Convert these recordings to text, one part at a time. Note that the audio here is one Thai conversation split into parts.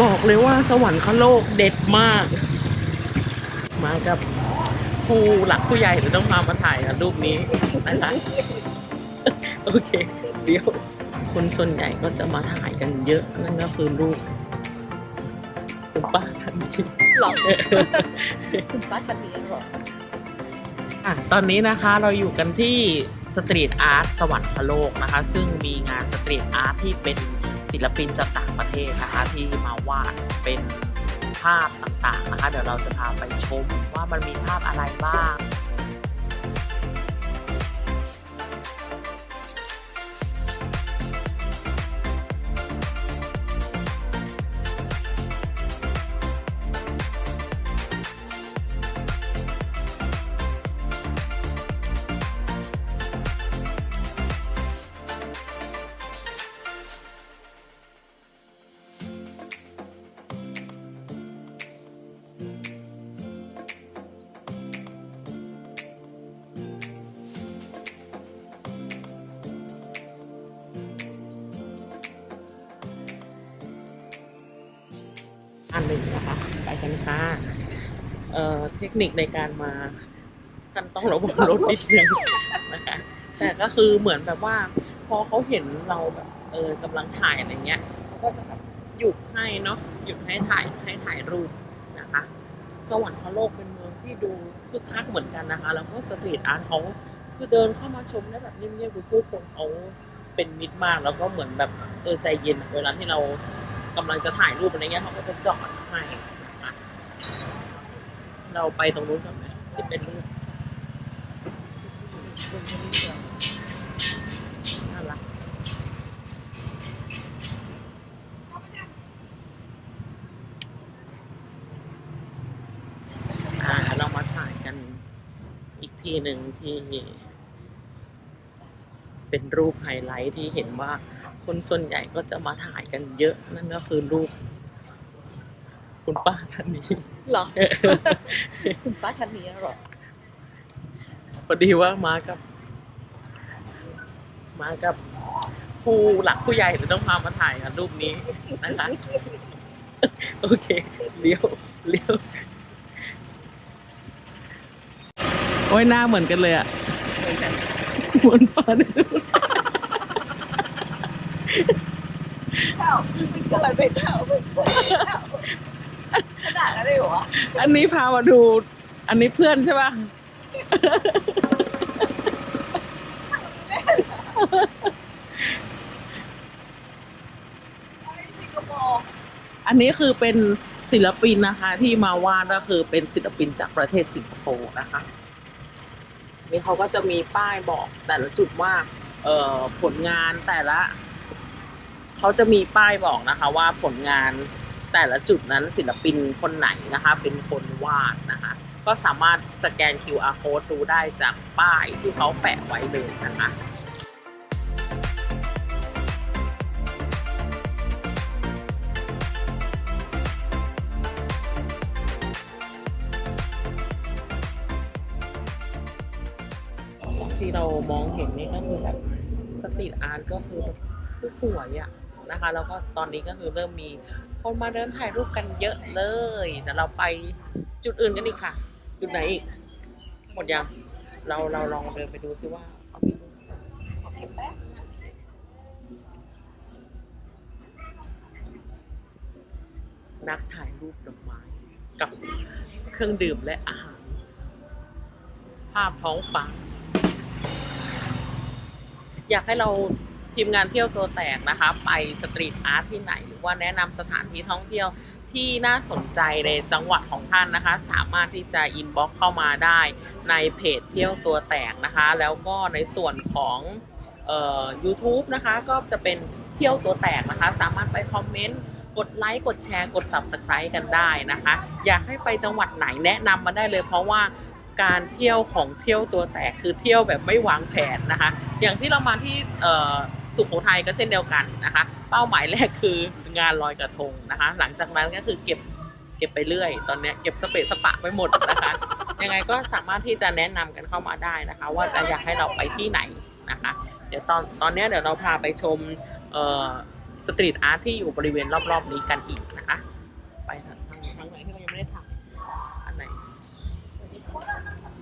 บอกเลยว่าสวรรคโลกเด็ดมาก มากับผู้หลักผู้ใหญ่เดี๋ยต้องพามาถ่ายรูปนี้นะคะโอเค เดี๋ยว คนส่วนใหญ่ก็จะมาถ่ายกันเยอะ นั่นก็คือรูปคุณป้าท่านนี้หรอคุณป้าคันนี้หรออะตอนนี้นะคะเราอยู่กันที่สตรีทอาร์ตสวรรคโลกนะคะ ซึ่งมีงานสตรีทอาร์ตที่เป็น ศิลปินจากต่างประเทศนะคะที่มาวาดเป็นภาพต่างๆนะคะ เดี๋ยวเราจะพาไปชมว่ามันมีภาพอะไรบ้าง หนึ่งนะคะ ไปกันค่ะ เอ่อเทคนิคในการมาท่านต้องระวังรถนิดนึงนะคะ แต่ก็คือเหมือนแบบว่า พอเขาเห็นเราแบบเออกำลังถ่ายอะไรเงี้ยเขาก็จะแบบหยุดให้เนาะหยุดให้ถ่ายให้ถ่ายรูปนะคะ สวรรคโลกเป็นเมืองที่ดูคึกคักเหมือนกันนะคะ แล้วก็สตรีทอาร์ตเขาคือเดินเข้ามาชมได้แบบเงียบๆดูผู้คนเขาเป็นมิตรมากแล้วก็เหมือนแบบเออใจเย็นเวลาที่เรา กำลังจะถ่ายรูปอะไรเงี้ยเขาก็จะจอดให้นะคะเราไปตรงนู้นกันไหมที่เป็นรูปน่ารักอ่าเรามาถ่ายกันอีกทีหนึ่งที่ เป็นรูปไฮไลท์ที่เห็นว่า คนส่วนใหญ่ก็จะมาถ่ายกันเยอะนั่นก็คือรูปคุณป้าท่านนี้หรอ คุณป้าคันนี้หรอพอดีว่ามากับ มากับผู้หลักผู้ใหญ่เดี๋ยวต้องพามาถ่ายกันรูปนี้นะคะ โอเค เลี้ยว เลี้ยว โอ้ยหน้าเหมือนกันเลยอะเหมือนกันเหมือนป้าเลย เท่าเป็นอะไรเป็นเท่าเป็นเท่าขนาดนั้นเลยเหรออันนี้พามาดู อันนี้เพื่อนใช่ปะสิงคโปร์อันนี้คือเป็นศิลปินนะคะ ที่มาวาดก็คือเป็นศิลปินจากประเทศสิงคโปร์นะคะ นี่เขาก็จะมีป้ายบอกแต่ละจุดว่า เอ่อผลงานแต่ละ เขาจะมีป้ายบอกนะคะ ว่าผลงานแต่ละจุดนั้นศิลปินคนไหนนะคะ เป็นคนวาดนะคะ ก็สามารถสแกน QR code ดูได้จากป้ายที่เขาแปะไว้เลยนะคะที่เรามองเห็นนี่ก็คือแบบสตรีทอาร์ตก็คือแบบคือสวยอะ นะคะ แล้วก็ตอนนี้ก็คือเริ่มมีคนมาเดินถ่ายรูปกันเยอะเลยเดี๋ยวเราไปจุดอื่นกันอีกค่ะ จุดไหนอีก หมดยังเราเราลองเดินไปดูซิว่าเขามีรูปนักถ่ายรูปดอกไม้กับเครื่องดื่มและอาหาร ภาพท้องฟ้าอยากให้เรา ทีมงานเที่ยวตัวแตกนะคะ ไปสตรีทอาร์ตที่ไหน หรือว่าแนะนำสถานที่ท่องเที่ยวที่น่าสนใจในจังหวัดของท่านนะคะ สามารถที่จะอินบ็อกเข้ามาได้ในเพจเที่ยวตัวแตกนะคะ แล้วก็ในส่วนของเอ่อ YouTube นะคะ ก็จะเป็นเที่ยวตัวแตกนะคะ สามารถไปคอมเมนต์กดไลค์กดแชร์กด Subscribe กันได้นะคะ อยากให้ไปจังหวัดไหนแนะนำมาได้เลยเพราะว่าการเที่ยวของเที่ยวตัวแตกคือเที่ยวแบบไม่วางแผนนะคะ อย่างที่เรามาที่เอ่อ สุขโขทัยก็เช่นเดียวกันนะคะ เป้าหมายแรกคืองานลอยกระทงนะคะ หลังจากนั้นก็คือเก็บเก็บไปเรื่อย ตอนนี้เก็บสเปซสปะไปหมดนะคะ ยังไงก็สามารถที่จะแนะนำกันเข้ามาได้นะคะ ว่าจะอยากให้เราไปที่ไหนนะคะ เดี๋ยวตอนตอนนี้เดี๋ยวเราพาไปชมเอ่อสตรีทอาร์ตที่อยู่บริเวณรอบๆนี้กันอีกนะคะ ไปทางทางไหนที่เรายังไม่ได้ทำอันไหน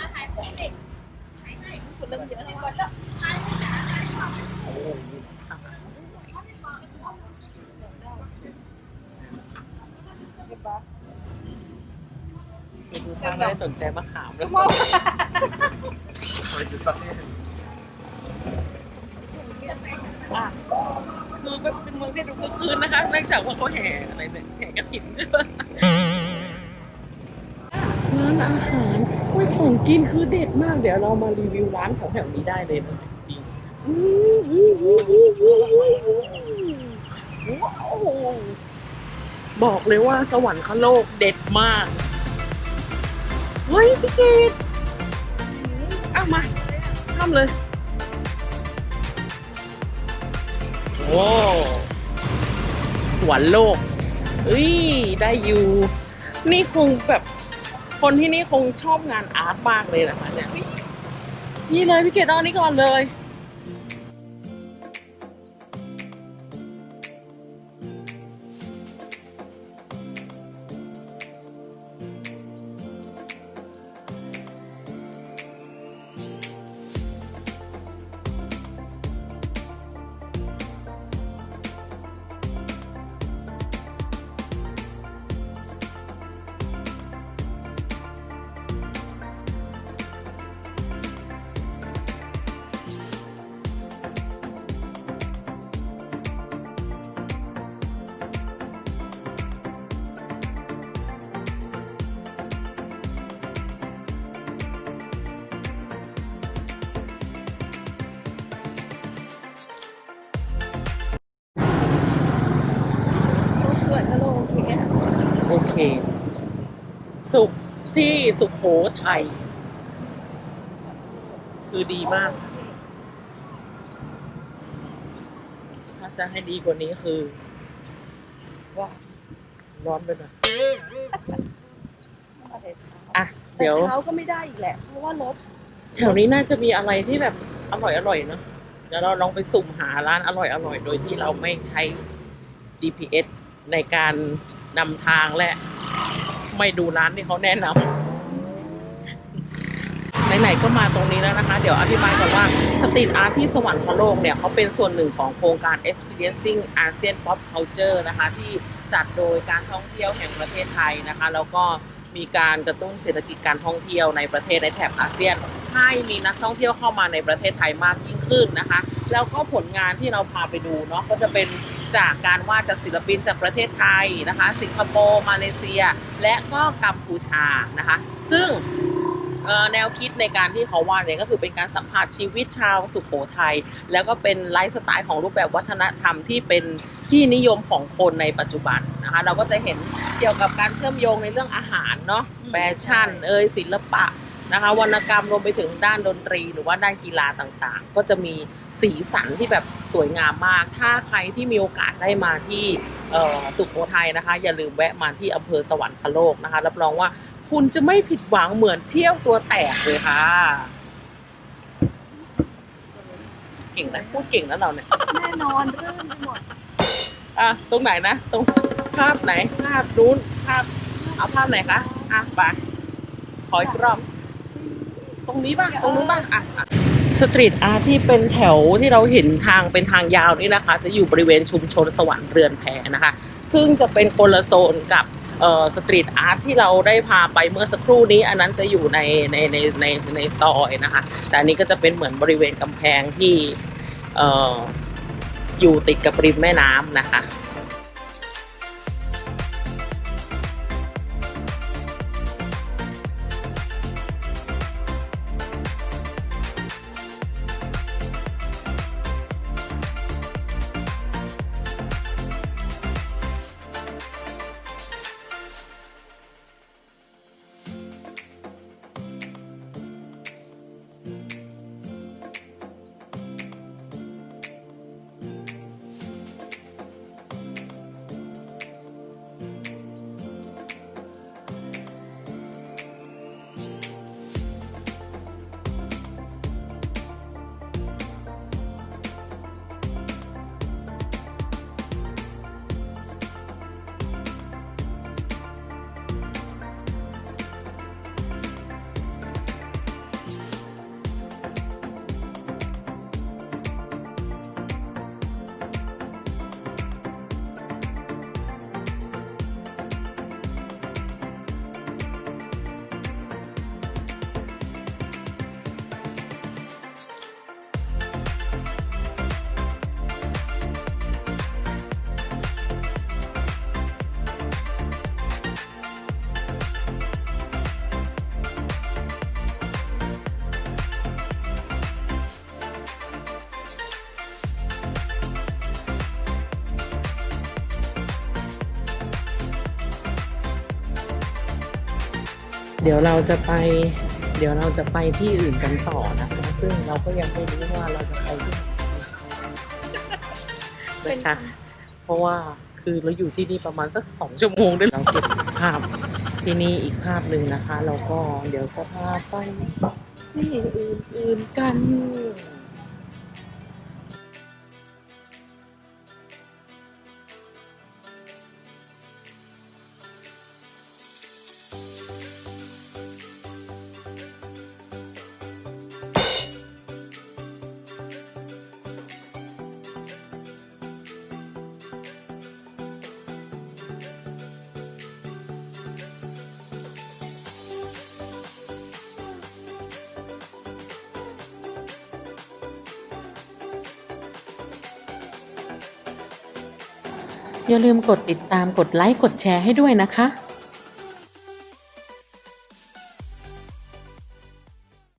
อาหารของเด็กขายให้คนเริ่มเยอะแล้ว ดูทางไม่ได้สนใจมะขามเลยอะคือมันเป็นเมืองที่ดูคึกคืนนะคะเนื่องจากว่าเขาแห่อะไรเนี่ยแห่กระถิ่นใช่ไหมร้านอาหารโอ้ยของกินคือเด็ดมาก เดี๋ยวเรามารีวิวร้านของแถวนี้ได้เลยนะจริงว้าว บอกเลยว่าสวรรคโลกเด็ดมาก เฮ้ยพี่เกดเอามาทำเลย โอ้หวานโลกเอ้ย ได้อยู่ นี่คงแบบ คนที่นี่คงชอบงานอาร์ตมากเลยนะคะเนี่ย นี่เลยพี่เกดเอาอันนี้ก่อนเลย โอเคสุขที่สุขโขทัยคือดีมาก ถ้าจะให้ดีกว่านี้คือ ว่า ร้อนไปหน่อยอะ เดี๋เดี๋ยยววเช้าก็ไม่ได้อีกแหละ เพราะว่ารถ แถวนี้น่าจะมีอะไรที่แบบอร่อยอร่อยๆเนอะเดี๋ยวเราลองไปสุ่มหาร้านอร่อยอร่อยๆโดยที่เราไม่ใช้ GPS ในการ นำทางและ ไม่ดูร้านที่เขาแนะนำไหนๆก็มาตรงนี้แล้วนะคะ เดี๋ยวอธิบายก่อนว่าสตรีทอาร์ตที่สวรรคโลกเนี่ยเขาเป็นส่วนหนึ่งของโครงการ Experiencing ASEAN Pop Culture นะคะ ที่จัดโดยการท่องเที่ยวแห่งประเทศไทยนะคะ แล้วก็มีการกระตุ้นเศรษฐกิจการท่องเที่ยวในประเทศในแถบอาเซียน ให้มีนักท่องเที่ยวเข้ามาในประเทศไทยมากยิ่งขึ้นนะคะ แล้วก็ผลงานที่เราพาไปดูเนาะก็จะเป็น จากการวาดจากศิลปินจากประเทศไทยนะคะ สิงคโปร์มาเลเซีย และก็กัมพูชานะคะ ซึ่งเอ่อแนวคิดในการที่เขาวาดเนี่ยก็คือเป็นการสัมผัสชีวิตชาวสุขโขทัยแล้วก็เป็นไลฟ์สไตล์ของรูปแบบวัฒนธรรมที่เป็นที่นิยมของคนในปัจจุบันนะคะ เราก็จะเห็นเกี่ยวกับการเชื่อมโยงในเรื่องอาหารเนาะแฟชั่นเอยศิลปะ นะคะ วรรณกรรมรวมไปถึงด้านดนตรี หรือว่าด้านกีฬาต่างๆ ก็จะมีสีสันที่แบบสวยงามมาก ถ้าใครที่มีโอกาสได้มาที่เอ่อสุโขทัยนะคะ อย่าลืมแวะมาที่อำเภอสวรรคโลกนะคะ รับรองว่าคุณจะไม่ผิดหวังเหมือนเที่ยวตัวแตกเลยค่ะ เก่งนะพูดเก่งนะเราเนี่ย แน่นอนเรื่องไปหมด อะ ตรงไหนนะ ตรงภาพไหน ภาพนู้นภาพ เอาภาพไหนคะ อะไปขออีกรอบ ตรงนี้ป่ะตรงนู้นป่ะอะอะสตรีทอาร์ตที่เป็นแถวที่เราเห็นทางเป็นทางยาวนี่นะคะ จะอยู่บริเวณชุมชนสวรรค์เรือนแพนะคะ ซึ่งจะเป็นคนละโซนกับเอ่อสตรีทอาร์ตที่เราได้พาไปเมื่อสักครู่นี้ อันนั้นจะอยู่ในในในในในซอยนะคะ แต่อันนี้ก็จะเป็นเหมือนบริเวณกำแพงที่เอ่ออยู่ติดกับริมแม่น้ำนะคะ เดี๋ยวเราจะไป เดี๋ยวเราจะไปที่อื่นกันต่อนะคะ ซึ่งเราก็ยังไม่รู้ว่าเราจะไปที่ไหนนะคะ เพราะว่าคือเราอยู่ที่นี่ประมาณสักสองชั่วโมงด้วยเราเก็บภาพที่นี่อีกภาพหนึ่งนะคะแล้วก็เดี๋ยวจะพาไปที่อื่นๆกัน อย่าลืมกดติดตามกดไลค์กดแชร์ให้ด้วยนะคะ